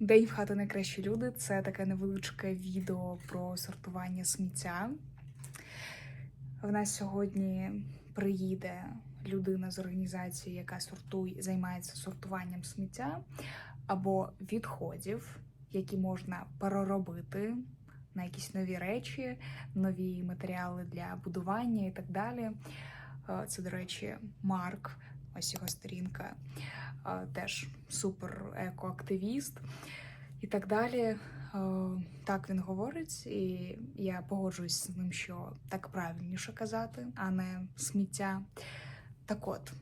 День в хату найкращі люди це таке невеличке відео про сортування сміття. В нас сьогодні приїде людина з організації, яка сортує, займається сортуванням сміття або відходів, які можна переробити на якісь нові речі, нові матеріали для будування і так далі. Е, Це, до речі, Марк, ось його сторінка, теж супер екоактивіст і так далі. Е, Так він говорить, і я погоджуюсь з ним, що так правильніше казати, а не сміття. Так от,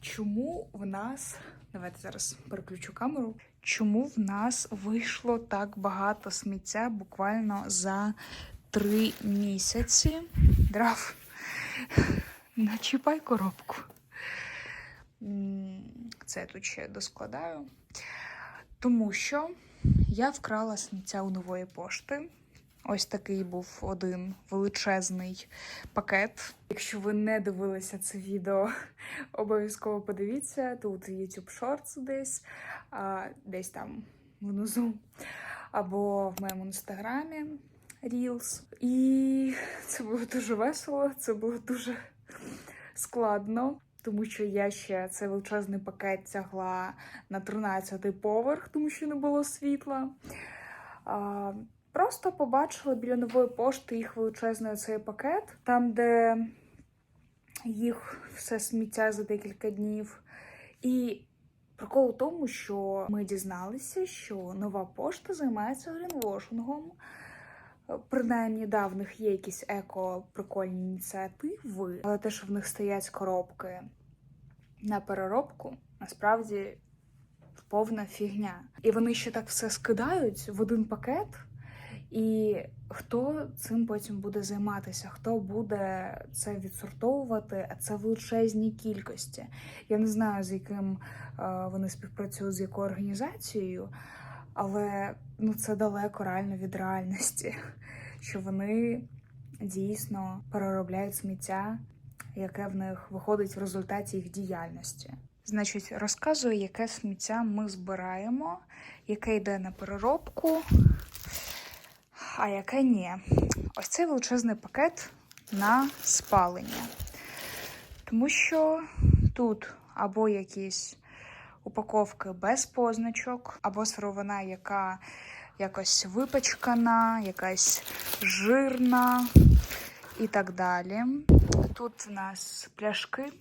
чому в нас, давайте зараз переключу камеру. Чому в нас вийшло так багато сміття буквально за три місяці? Драв, начіпай коробку. Це я тут ще доскладаю. Тому що я вкрала сміття у нової пошти. Ось такий був один величезний пакет. Якщо ви не дивилися це відео, обов'язково подивіться. Тут YouTube Shorts десь, а, десь там внизу, або в моєму інстаграмі Reels. І це було дуже весело, це було дуже складно. Тому що я ще цей величезний пакет тягла на 13-й поверх, тому що не було світла. А, просто побачила біля нової пошти їх величезний цей пакет, там, де їх все сміття за декілька днів. І прикол у тому, що ми дізналися, що нова пошта займається грінвошингом. Принаймні, да, в них є якісь еко-прикольні ініціативи, але те, що в них стоять коробки на переробку, насправді повна фігня. І вони ще так все скидають в один пакет. І хто цим потім буде займатися? Хто буде це відсортовувати? А це величезні кількості. Я не знаю, з яким е, вони співпрацюють з якою організацією, але ну це далеко реально від реальності, що вони дійсно переробляють сміття, яке в них виходить в результаті їх діяльності. Значить, розказую, яке сміття ми збираємо, яке йде на переробку, а яке ні. Ось цей величезний пакет на спалення. Тому що тут або якісь упаковки без позначок, або сировина, яка якось випачкана, якась жирна і так далі. Тут у нас пляшки.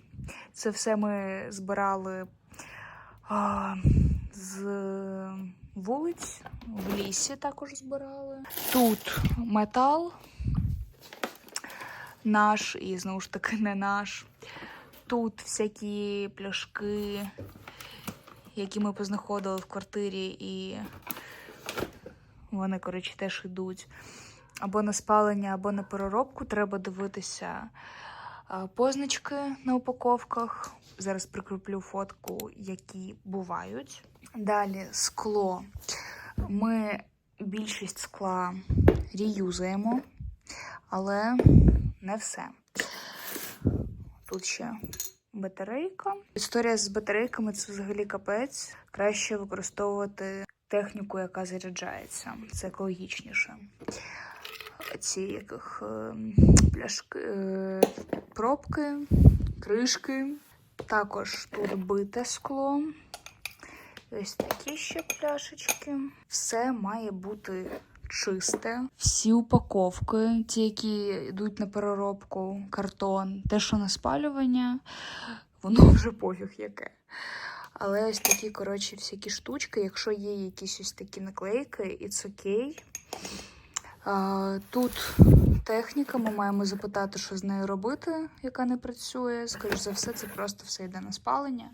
Це все ми збирали а, з вулиць, в лісі також збирали. Тут метал наш і знову ж таки не наш. Тут всякі пляшки, які ми познаходили в квартирі, і вони, коротше, теж йдуть. Або на спалення, або на переробку. Треба дивитися позначки на упаковках. Зараз прикріплю фотку, які бувають. Далі скло. Ми більшість скла реюзуємо, але не все. Тут ще батарейка. Історія з батарейками це взагалі капець. Краще використовувати техніку, яка заряджається. Це екологічніше. Ці яких е, пляшки, е, пробки, кришки. Також тут бите скло. Ось такі ще пляшечки. Все має бути чисте. Всі упаковки, ті, які йдуть на переробку, картон, те, що на спалювання, воно вже пофіг яке. Але ось такі, коротше, всякі штучки, якщо є якісь ось такі наклейки, it's окей. А, Тут техніка, ми маємо запитати, що з нею робити, яка не працює. Скоріш за все, це просто все йде на спалення.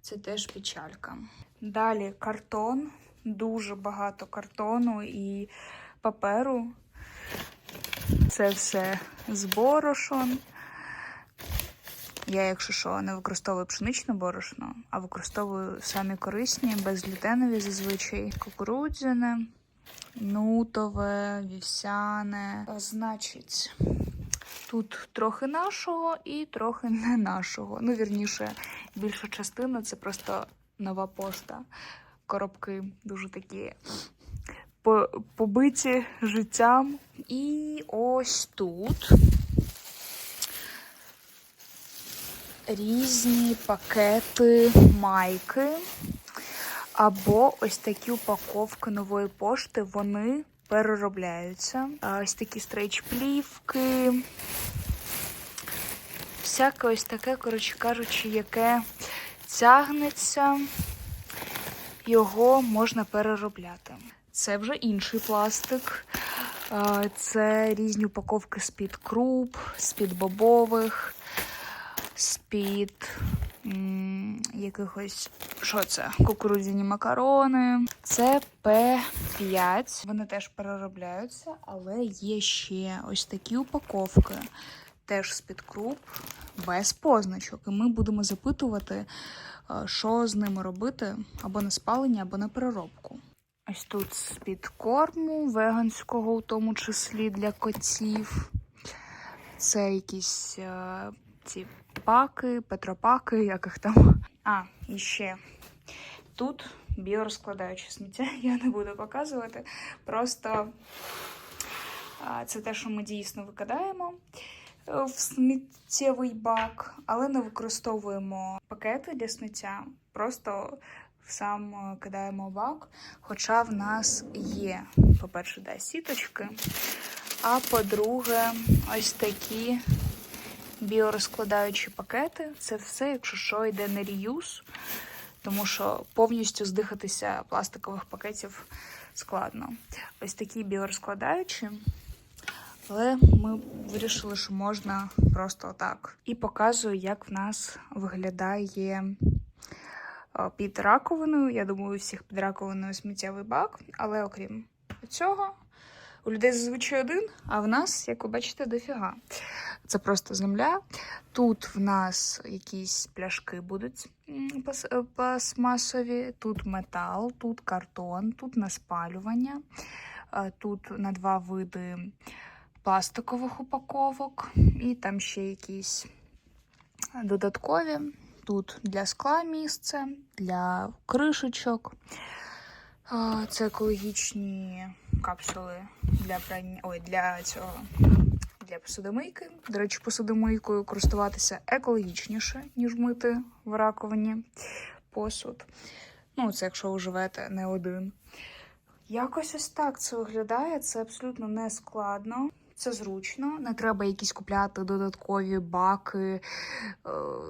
Це теж печалька. Далі картон, дуже багато картону і паперу. Це все з борошон. Я, якщо що, не використовую пшеничне борошно, а використовую самі корисні, безглютенові зазвичай кукурудзяне, нутове, вівсяне. Значить, тут трохи нашого і трохи не нашого. Ну, вірніше, більша частина це просто нова пошта. коробки дуже такі побиті життям. І ось тут різні пакети майки. Або ось такі упаковки нової пошти, вони переробляються. Ось такі стрейч-плівки. Всяке ось таке, коротше кажучи, яке тягнеться, його можна переробляти. Це вже інший пластик. Це різні упаковки з-під круп, з-під бобових, з-під якихось, що це? Кукурудзяні макарони. Це П5. Вони теж переробляються, але є ще ось такі упаковки, теж з-під круп, без позначок. І ми будемо запитувати, е, що з ними робити або на спалення, або на переробку. Ось тут з-під корму, веганського, у тому числі для котів. Це якісь е, ці паки, петропаки, як їх там. А, і ще тут біорозкладаюче сміття, я не буду показувати. Просто це те, що ми дійсно викидаємо е, в сміттєвий бак, але не використовуємо пакети для сміття. Просто сам е, кидаємо бак. Хоча в нас є, по-перше, да, сіточки. А по-друге, ось такі біорозкладаючі пакети. Це все, якщо що, йде на реюз, тому що повністю здихатися пластикових пакетів складно. Ось такі біорозкладаючі. Але ми вирішили, що можна просто отак. І показую, як в нас виглядає е, під раковиною. Я думаю, у всіх під раковиною сміттєвий бак, але окрім цього, у людей зазвичай один, а в нас, як ви бачите, дофіга. Це просто земля. Тут в нас якісь пляшки будуть е, пластмасові, тут метал, тут картон, тут на спалювання, тут на два види пластикових упаковок, і там ще якісь додаткові. Тут для скла місце, для кришечок. Це екологічні капсули для прання. Ой, для цього для посудомийки. До речі, посудомийкою користуватися екологічніше, ніж мити в раковині посуд. Ну, це якщо ви живете не один. Якось ось так це виглядає. Це абсолютно не складно. Це зручно, не треба якісь купляти додаткові баки, е,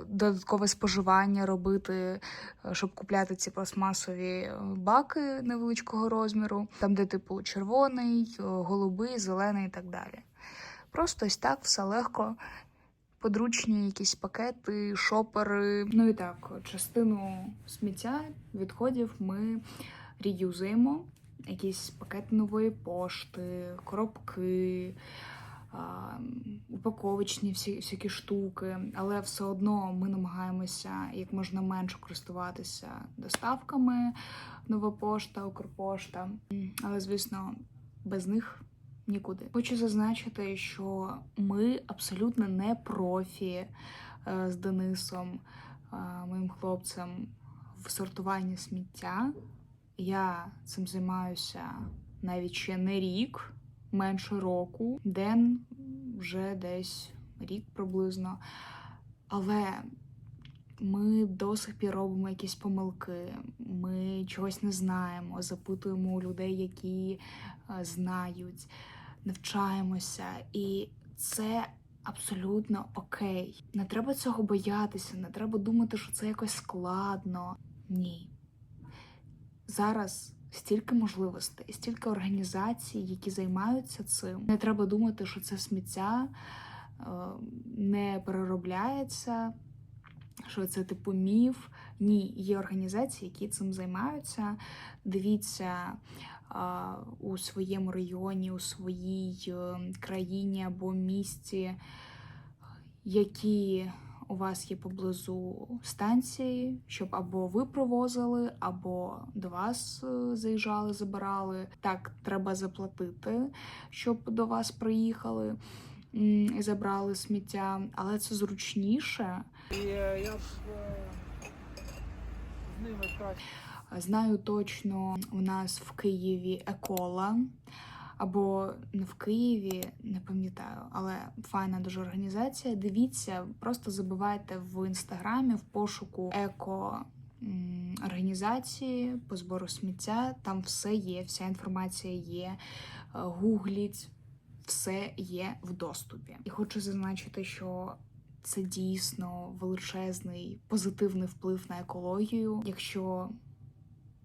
додаткове споживання робити, е, щоб купляти ці пластмасові е, баки невеличкого розміру, там, де типу червоний, голубий, зелений і так далі. Просто ось так все легко. Подручні якісь пакети, шопери. Ну і так, частину сміття відходів ми реюзуємо. Якісь пакети нової пошти, коробки, упаковочні всі, всякі штуки, але все одно ми намагаємося як можна менше користуватися доставками нова пошта, Укрпошта. Але, звісно, без них нікуди. Хочу зазначити, що ми абсолютно не профі е, з Денисом, е, моїм хлопцем, в сортуванні сміття. Я цим займаюся навіть ще не рік, менше року. Ден вже десь рік приблизно. Але ми до сих пір робимо якісь помилки, ми чогось не знаємо, запитуємо у людей, які е, знають, навчаємося. І це абсолютно окей. Не треба цього боятися, не треба думати, що це якось складно. Ні. Зараз стільки можливостей, стільки організацій, які займаються цим. Не треба думати, що це сміття е, не переробляється, що це типу міф. Ні, є організації, які цим займаються. Дивіться а, у своєму районі, у своїй е, країні або місті, які у вас є поблизу станції, щоб або ви провозили, або до вас е, заїжджали, забирали. Так, треба заплатити, щоб до вас приїхали і забрали сміття, але це зручніше. Е, я б е, з ними краще. Знаю точно, у нас в Києві екола. Або не в Києві, не пам'ятаю, але файна дуже організація. Дивіться, просто забивайте в інстаграмі в пошуку еко організації по збору сміття. Там все є, вся інформація є. Е, Гугліть, все є в доступі. І хочу зазначити, що це дійсно величезний позитивний вплив на екологію. Якщо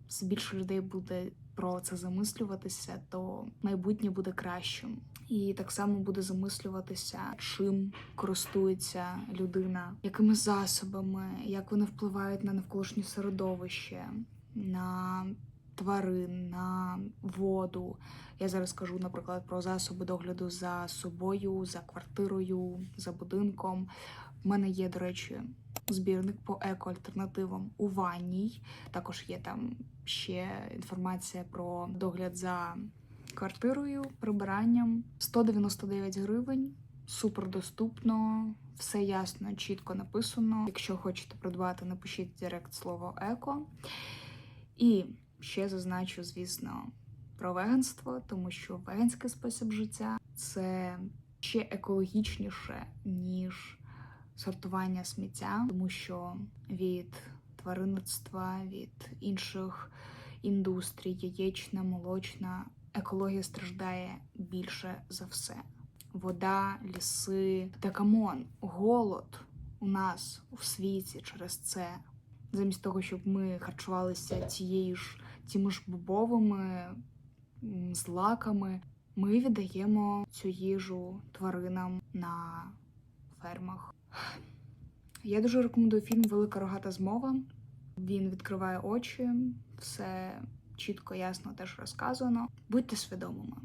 все більше людей буде про це замислюватися, то майбутнє буде кращим. І так само буде замислюватися, чим користується людина, якими засобами, як вони впливають на навколишнє середовище, на тварин, на воду. Я зараз кажу, наприклад, про засоби догляду за собою, за квартирою, за будинком. У мене є, до речі, збірник по екоальтернативам у ванній. Також є там ще інформація про догляд за квартирою, прибиранням. 199 гривень, супер доступно, все ясно, чітко написано. Якщо хочете придбати, напишіть директ слово еко. І ще зазначу, звісно, про веганство, тому що веганський спосіб життя це ще екологічніше, ніж сортування сміття, тому що від тваринництва, від інших індустрій, яєчна, молочна, екологія страждає більше за все. Вода, ліси та камон, голод у нас у світі через це. Замість того, щоб ми харчувалися тією ж тими ж бобовими злаками, ми віддаємо цю їжу тваринам на фермах. Я дуже рекомендую фільм Велика рогата змова. Він відкриває очі, все чітко, ясно теж розказано. Будьте свідомими.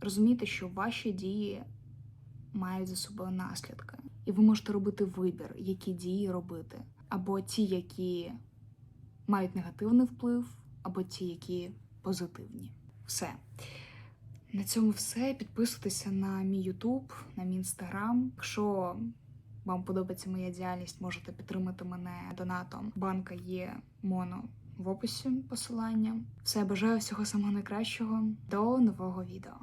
Розумійте, що ваші дії мають за собою наслідки, і ви можете робити вибір, які дії робити, або ті, які мають негативний вплив, або ті, які позитивні. Все. На цьому все. Підписуйтеся на мій YouTube, на мій Instagram. Якщо вам подобається моя діяльність, можете підтримати мене донатом. Банка є моно в описі посилання. Все бажаю всього самого найкращого. До нового відео.